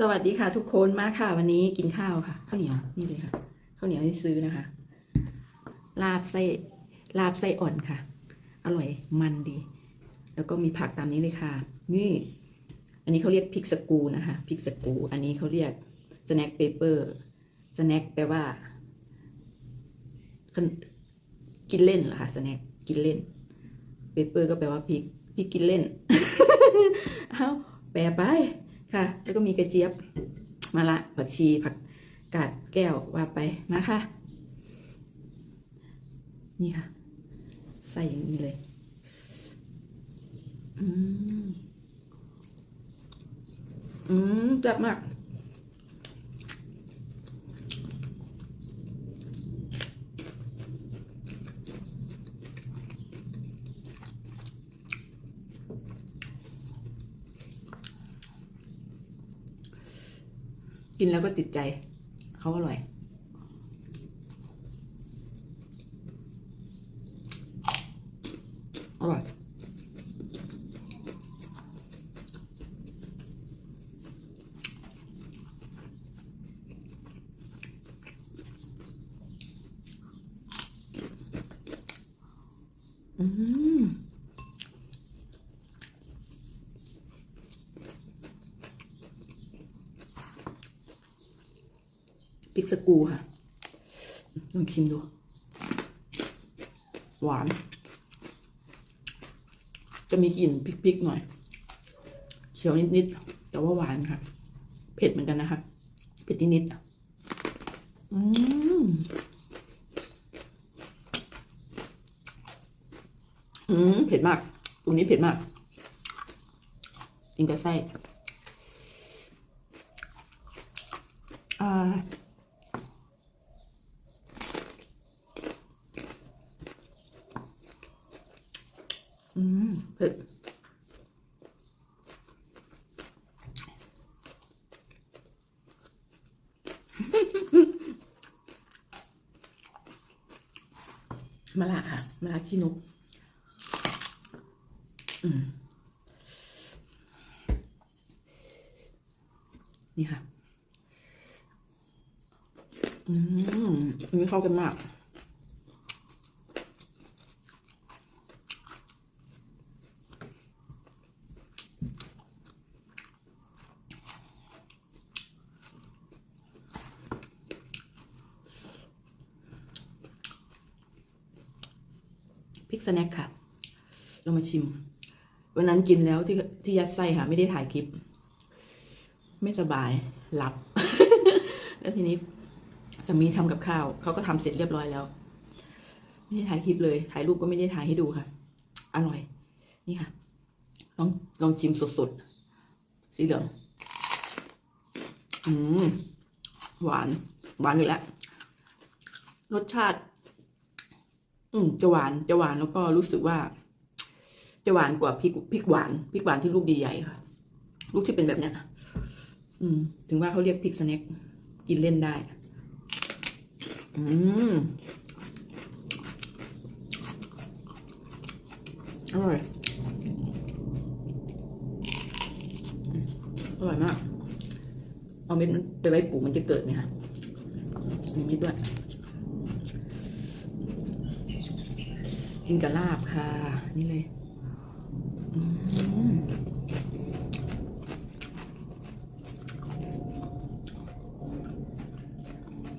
สวัสดีค่ะ ทุกคนมาค่ะ วันนี้กินข้าวค่ะข้าวเหนียวนี่เลยค่ะข้าวเหนียวที่ซื้อนะคะ ลาบไส้ลาบไส้อ่อนค่ะ อร่อยมันดี แล้วก็มีผักตามนี้เลยค่ะ นี่ อันนี้เขาเรียกพริกสกูนะคะพริกสกู อันนี้เขาเรียกสแน็คเปเปอร์สแน็คแปลว่า กินเล่นเหรอคะสแน็คกินเล่นเปเปอร์ก็แปลว่าพริกพริกกินเล่น เอ้าแปลไป ค่ะ แล้วก็มีกระเจี๊ยบมะละผักชีผักกาดแก้วว่าไปนะคะ นี่ค่ะ ใส่อย่างนี้เลยอืมอืมจับมาก กินแล้วก็ติดใจ เขาอร่อย อร่อย อืม พริ กสกูค่ะลองชิมดู หวาน จะมีกลิ่นพริกๆหน่อย เขียวนิดๆ แต่ว่าหวานค่ะ เผ็ดเหมือนกันนะคะ เผ็ดนิดๆอืมอืมเผ็ดมาก ตรงนี้เผ็ดมากกินกับไส้อ่า อืมเผ็ด มะละค่ะมะละขี้นกนี่ค่ะ อืมอันนี้เข้ากันมาก ริกสแน็คค่ะ เรามาชิม วันนั้นกินแล้วที่ที่ยัดไส้ค่ะ ไม่ได้ถ่ายคลิป ไม่สบายหลับ แล้วทีนี้สามีทำกับข้าว เขาก็ทำเสร็จเรียบร้อยแล้ว ไม่ได้ถ่ายคลิปเลย ถ่ายรูปก็ไม่ได้ถ่ายให้ดูค่ะ อร่อย นี่ค่ะ ลองลองชิมสดๆ สีเหลือง อืม หวาน หวานอีกแล้ว รสชาติ อืมจะหวานจะหวานแล้วก็รู้สึกว่า จะหวานกว่าพริกพริกหวานพริกหวานที่ลูกดีใหญ่ค่ะ ลูกที่เป็นแบบเนี้ยอืม ถึงว่าเขาเรียกพริกสแน็คกินเล่นได้ อืมอร่อยอร่อยมาก เอาเม็ดมันไปไว้ปลูกมันจะเกิดไหมคะมีเม็ดด้วย กินกับลาบค่ะ นี่เลย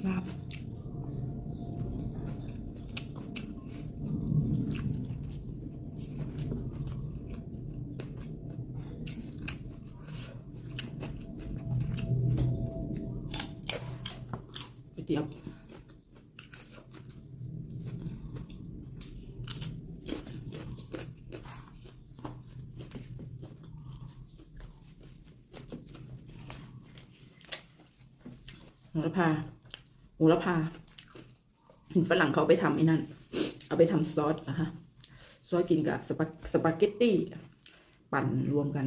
ลาบเตี๋ยว หระพาโหระพาเห็นฝรั่งเขาไปทำไอ้นั่น เอาไปทำซอสอะฮะซอสกินกับสปาสปาเกตตี้ ปั่นรวมกัน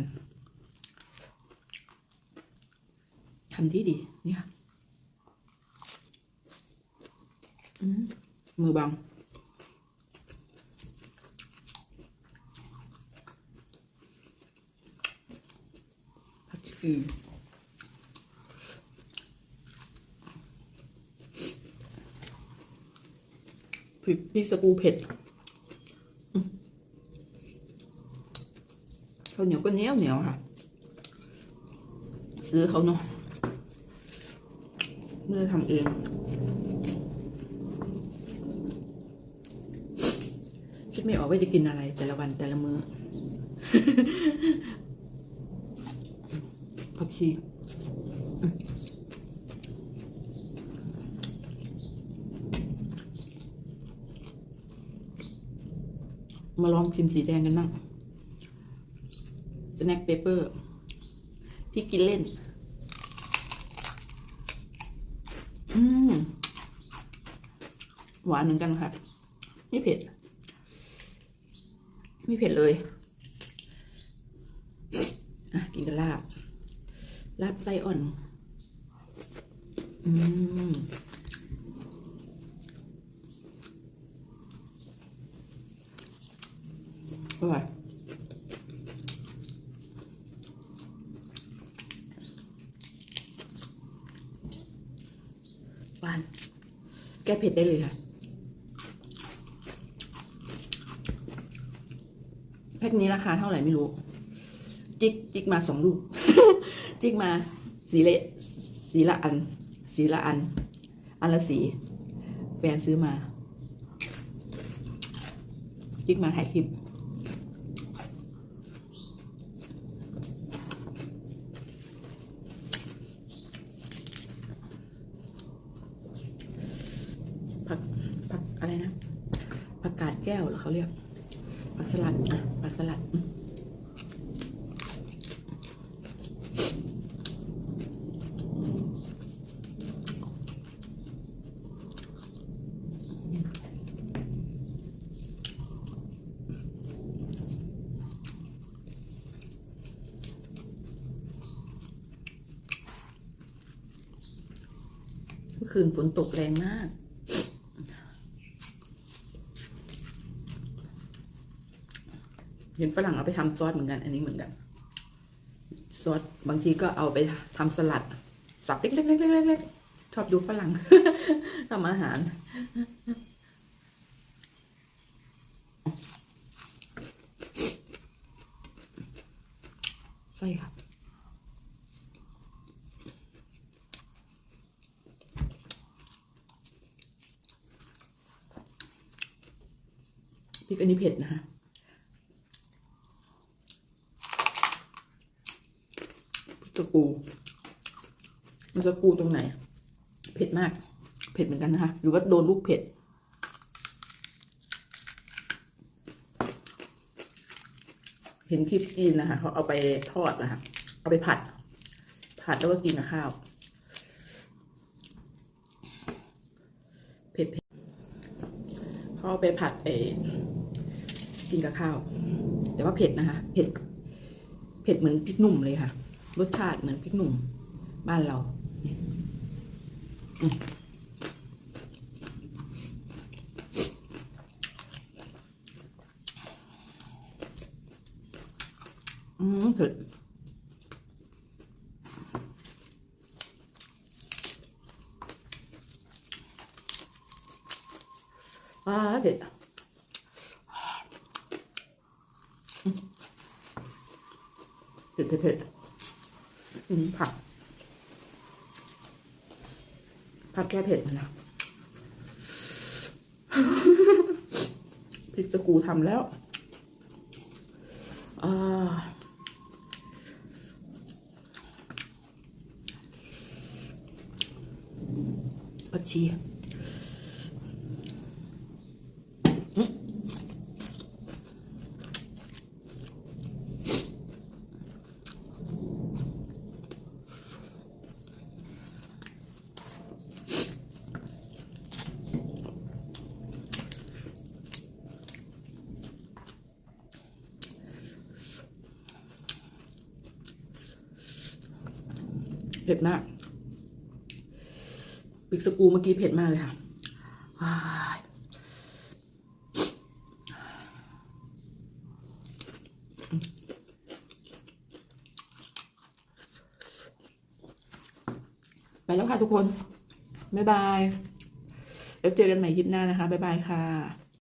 ทำที่ดีเนี่ค่ะอืมมือบังผักชี ริกพริกสกูเผ็ดอืมข้าวเหนียวก็เหนียวเหนียวค่ะ ซื้อเขาเนาะไม่ได้ทำเองคิดไม่ออกว่าจะกินอะไรแต่ละวันแต่ละมื้อผักชี มาลองชิมสีแดงกันบ้างสแน็คเปเปอร์ พี่กินเล่น อืม หวานเหมือนกันค่ะ ไม่เผ็ด ไม่เผ็ดเลย อะ กินกับลาบ ลาบไส้อ่อน อืม อร่อยหวาน แก้เผ็ดได้เลยค่ะ แพ็คนี้ราคาเท่าไหร่ไม่รู้ จิกจิกมาสองลูก จิกมาสีเละสีละอัน สีละอัน อันละสี แฟนซื้อมา จิกมาถ่ายคลิป ผักผักอะไรนะ ผักกาดแก้ว เรอเขาเรียกผักสลัดอะผักสลัดเมื่อคืนฝนตกแรงมาก เห็นฝรั่งเอาไปทำซอสเหมือนกัน อันนี้เหมือนกันซอสบางทีก็เอาไปทำสลัด สับเล็กๆๆๆๆชอบดูฝรั่งทำอาหารใช่ครับพริกอันนี้เผ็ดนะคะ จะปูมันจะปูตรงไหน เผ็ดมาก เผ็ดเหมือนกันนะคะ หรือว่าโดนลูกเผ็ด เห็นคลิปกินนะคะเขาเอาไปทอดนะคะ เอาไปผัด ผัดแล้วก็กินกับข้าว เผ็ดเผ็ดเขาเอาไปผัดเออกินกับข้าว แต่ว่าเผ็ดนะคะ เผ็ด เผ็ดเหมือนพริกหนุ่มเลยค่ะ รสชาติเหมือนพริกหนุ่ม บ้านเราอืมเผ็ดอ่าเผ็ดเผ็ดเผ็ด เผ็ดอืมผัก ผักแก้เผ็ดนะ พริกสกรูทำแล้วอ่าผักชี เผ็ดมากพริกสกูเมื่อกี้เผ็ดมากเลยค่ะไปแล้วค่ะทุกคน บ๊ายบาย แล้วเจอกันใหม่คลิปหน้านะคะ บ๊ายบายค่ะ